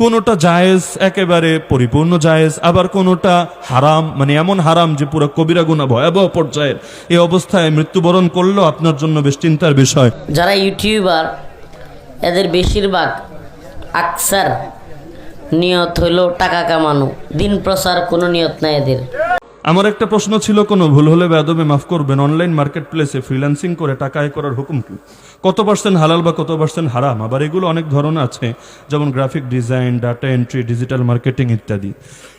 কোনোটা জায়েজ, একেবারে পরিপূর্ণ জায়েজ, আবার কোনোটা হারাম মানে এমন হারাম যে পুরো কবিরা গুণা ভয়াবহ পর্যায়ের এই অবস্থায় মৃত্যুবরণ করল আপনার জন্য বেশ চিন্তার বিষয়। যারা ইউটিউবার, এদের বেশিরভাগ আকসার নিয়ত হলো টাকা কামানো। দিন প্রচার কোনো নিয়ত নাই এদের। আমার একটা প্রশ্ন ছিল, কোনো ভুল হলে বেদবে মাফ করবেন। অনলাইন মার্কেট প্লেসে ফ্রিল্যান্সিং করে টাকা আয় করার হুকুম কি? কত পার্সেন্ট হালাল বা কত পার্সেন্ট হারাম? আবার এগুলো অনেক ধরনের আছে, যেমন graphic design, data entry, digital marketing ইত্যাদি।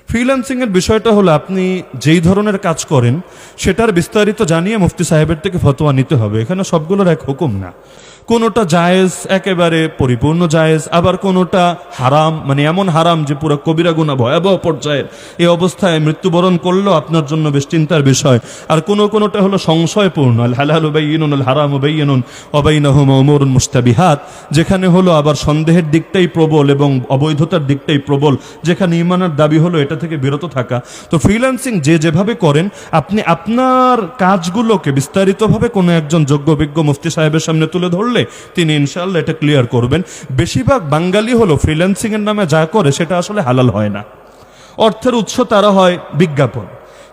ফ্রিল্যান্সিং এর বিষয়টা হলো, আপনি যেই ধরনের কাজ করেন, সেটার বিস্তারিত জানিয়ে মুফতি সাহেবের থেকে ফতোয়া নিতে হবে। এখানে সবগুলোর এক হুকুম না। কোনোটা জায়েজ, একেবারে পরিপূর্ণ জায়েজ, আবার কোনোটা হারাম মানে এমন হারাম যে পুরো কবিরা গুণা ভয়াবহ পর্যায়ের। এই অবস্থায় মৃত্যুবরণ করলেও আপনার জন্য বেশ চিন্তার বিষয়। আর কোনো কোনোটা হলো সংশয়পূর্ণ, আল আল হারাম উবাইনুন মুস্তাবিহাত যেখানে হলো আবার সন্দেহের দিকটাই প্রবল এবং অবৈধতার দিকটাই প্রবল, যেখানে ইমানের দাবি হলো এটা থেকে বিরত থাকা। তো ফ্রিল্যান্সিং যে যেভাবে করেন, আপনি আপনার কাজগুলোকে বিস্তারিতভাবে কোনো একজন যোগ্য বিজ্ঞ মুফতি সাহেবের সামনে তুলে ধরলে তিনি ইনশাল্লাহ এটা ক্লিয়ার করবেন। বেশিরভাগ বাঙালি হলো ফ্রিল্যান্সিংয়ের নামে যা করে সেটা আসলে হালাল হয় না। অর্থের উৎস তারা হয় বিজ্ঞাপন।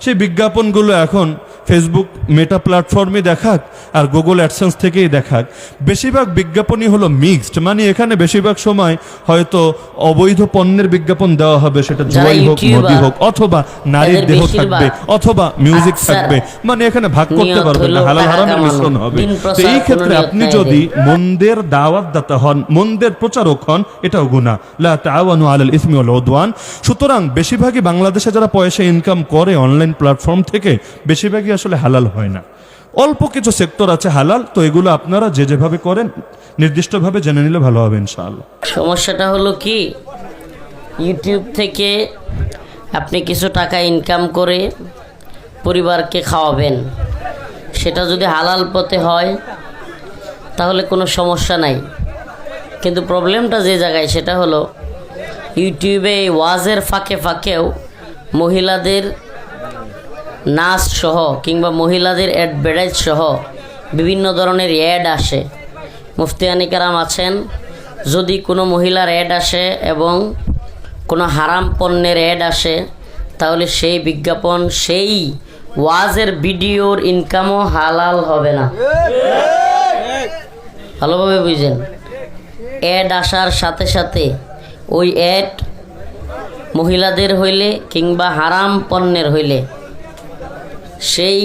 সেই বিজ্ঞাপনগুলো এখন ফেসবুক মেটা প্ল্যাটফর্মে দেখাক আর গুগল অ্যাডসেন্স থেকেই দেখাক। বেশিরভাগ বিজ্ঞাপনই হলো মিক্সড মানে এখানে বেশিরভাগ সময় হয়তো অবৈধ পণ্যের বিজ্ঞাপন দেওয়া হবে সেটা জুয়াই হোক মদি হোক অথবা নারীর দেহ থাকবে অথবা মিউজিক থাকবে মানে এখানে ভাগ করতে পারবেন না হলো হালাল হারামের মিশ্রণ হবে। তো এই ক্ষেত্রে আপনি যদি মন্দের দাওয়াতদাতা হন মন্দের প্রচারক হন এটাও গুণা লা তাআওয়ানু আলাল ইসমি ওয়াল উদওয়ান। সুতরাং বেশিরভাগই বাংলাদেশে যারা পয়সা ইনকাম করে অনলাইন প্ল্যাটফর্ম থেকে বেশিরভাগই আসলে হালাল হয় না। অল্প কিছু সেক্টর আছে হালাল, তো এগুলো আপনারা যে যেভাবে করেন, নির্দিষ্টভাবে জেনে নিলে ভালো হবে ইনশাআল্লাহ। সমস্যাটা হলো কি ইউটিউব থেকে আপনি কিছু টাকা ইনকাম করে পরিবারকে খাওয়াবেন, সেটা যদি হালাল পথে হয়, তাহলে কোনো সমস্যা নাই। কিন্তু প্রবলেমটা যে জায়গায়, সেটা হলো ইউটিউবে ওয়াজের ফাঁকে ফাঁকেও মহিলাদের নাচ সহ কিংবা মহিলাদের অ্যাডভার্টাইজ সহ বিভিন্ন ধরনের অ্যাড আসে। মুফতিয়ানি কারাম আছেন। যদি কোনো মহিলার অ্যাড আসে এবং কোনো হারাম পণ্যের অ্যাড আসে, তাহলে সেই বিজ্ঞাপন, সেই ওয়াজের ভিডিওর ইনকামও হালাল হবে না। ভালোভাবে বুঝেন। অ্যাড আসার সাথে সাথে ওই অ্যাড মহিলাদের হইলে কিংবা হারাম পণ্যের হইলে সেই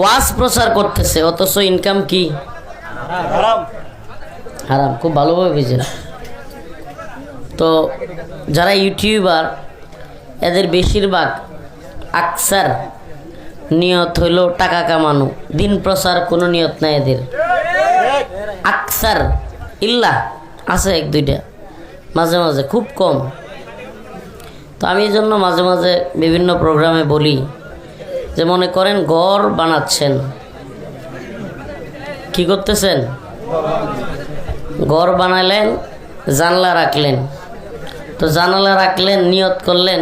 ওয়াজ প্রচার করতেছে অথচ ইনকাম কি? হারাম। খুব ভালোভাবে বুঝেন। তো যারা ইউটিউবার এদের বেশিরভাগ আকসার নিয়ত হইল টাকা কামানো। দিন প্রচার কোনো নিয়ত নাই এদের। আকসার ইল্লা আছে এক দুইটা মাঝে মাঝে খুব কম। তো আমি এই জন্য মাঝে মাঝে বিভিন্ন প্রোগ্রামে বলি যে মনে করেন ঘর বানাচ্ছেন। কি করতেছেন? ঘর বানালেন, জানলা রাখলেন। তো জানালা রাখলেন, নিয়ত করলেন,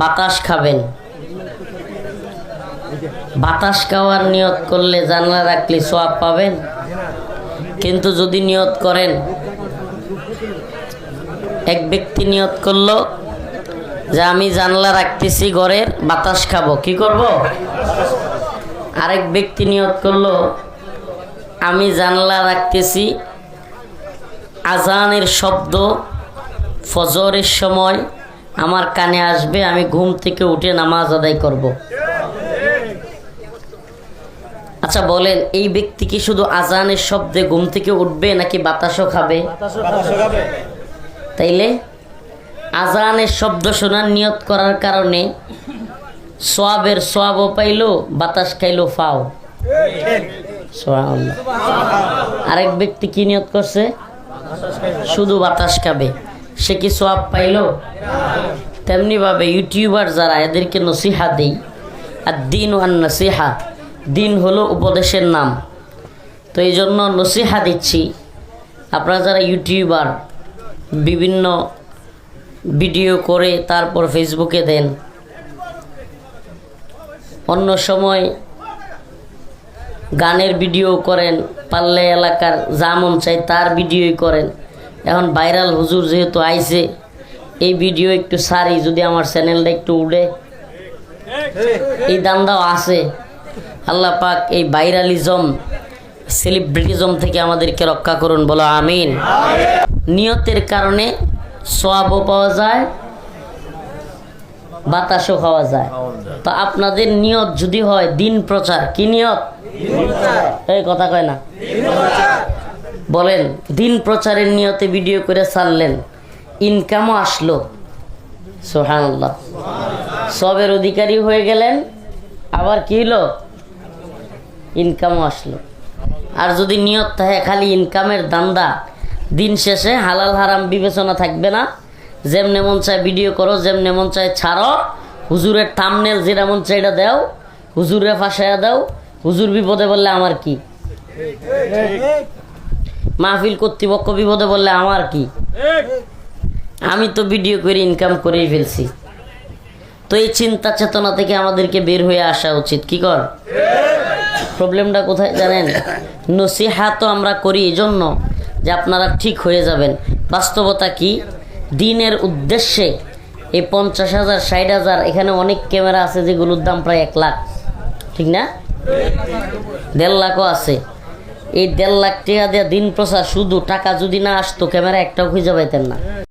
বাতাস খাবেন। বাতাস খাওয়ার নিয়ত করলে জানলা রাখলে সোয়াব পাবেন। কিন্তু যদি নিয়ত করেন, এক ব্যক্তি নিয়ত করল যে আমি জানলা রাখতেছি ঘরের বাতাস খাব কি করব? আরেক ব্যক্তি নিয়ত করল আমি জানলা রাখতেছি আজানের শব্দ ফজরের সময় আমার কানে আসবে আমি ঘুম থেকে উঠে নামাজ আদায় করব। আচ্ছা বলেন এই ব্যক্তি কি শুধু আজানের শব্দে ঘুম থেকে উঠবে নাকি বাতাসও খাবে। তাইলে? আজানের শব্দ শোনার নিয়ত করার কারণে সোয়াবের সোয়াবও পাইলো, বাতাস খাইলো, ফাও। আরেক ব্যক্তি কি নিয়ত করছে? শুধু বাতাস খাবে। সে কি সোয়াব পাইলো? তেমনি ভাবে ইউটিউবার যারা, এদেরকে নসিহা দেই। আর দিন ওয়ান নসিহা দিন হলো উপদেশের নাম। তো এই জন্য নসিহা দিচ্ছি। আপনারা যারা ইউটিউবার, বিভিন্ন ভিডিও করে তারপর ফেসবুকে দেন। অন্য সময় গানের ভিডিও করেন, পাল্লে এলাকার যা মন চাই তার ভিডিওই করেন। এখন ভাইরাল হুজুর যেহেতু আইছে, এই ভিডিও একটু সারি, যদি আমার চ্যানেলটা একটু উড়ে। এই দান্দাও আছে। আল্লাহ পাক এই ভাইরালিজম, সেলিব্রিটিজম থেকে আমাদেরকে রক্ষা করুন, বলো আমিন। নিয়তের কারণে সোয়াবও পাওয়া যায়, বাতাসও খাওয়া যায়। তো আপনাদের নিয়ত যদি হয়, দিন প্রচার। কি নিয়ত? এই কথা কয় না। বলেন, দিন প্রচারের নিয়তে ভিডিও করে ছাড়লেন ইনকামও আসলো। সোহানাল্লাহ সবের অধিকারী হয়ে গেলেন, আবার কি হলো? ইনকামও আসলো। আর যদি নিয়ত থাকে, খালি ইনকামের দান্দা দিন শেষে হালাল হারাম বিবেচনা থাকবে না। যেমনে মন চায় ভিডিও করো, যেমনে মন চায় ছাড়ো। হুজুরের থামনেল যেটা মন চায় এটা দাও। হুজুরে ফাঁসাইয়া দাও। হুজুর বিপদে বললে আমার কি? মাহফিল কর্তৃপক্ষ বিপদে বললে আমার কি? আমি তো ভিডিও করে ইনকাম করেই ফেলছি। তো এই চিন্তা চেতনা থেকে আমাদেরকে বের হয়ে আসা উচিত, কি কর? প্রবলেমটা কোথায় জানেন? নসিহা তো আমরা করি এই জন্য যে আপনারা ঠিক হয়ে যাবেন। বাস্তবতা কি? দিনের উদ্দেশ্যে এই পঞ্চাশ হাজার, ষাট হাজার, এখানে অনেক ক্যামেরা আছে যেগুলোর দাম প্রায় এক লাখ। ঠিক না? দেড় লাখও আছে। এই দেড় লাখ টাকা দিয়ে দিন প্রচার শুধু টাকা যদি না আসতো, ক্যামেরা একটাও খুঁজে পাইতেন না।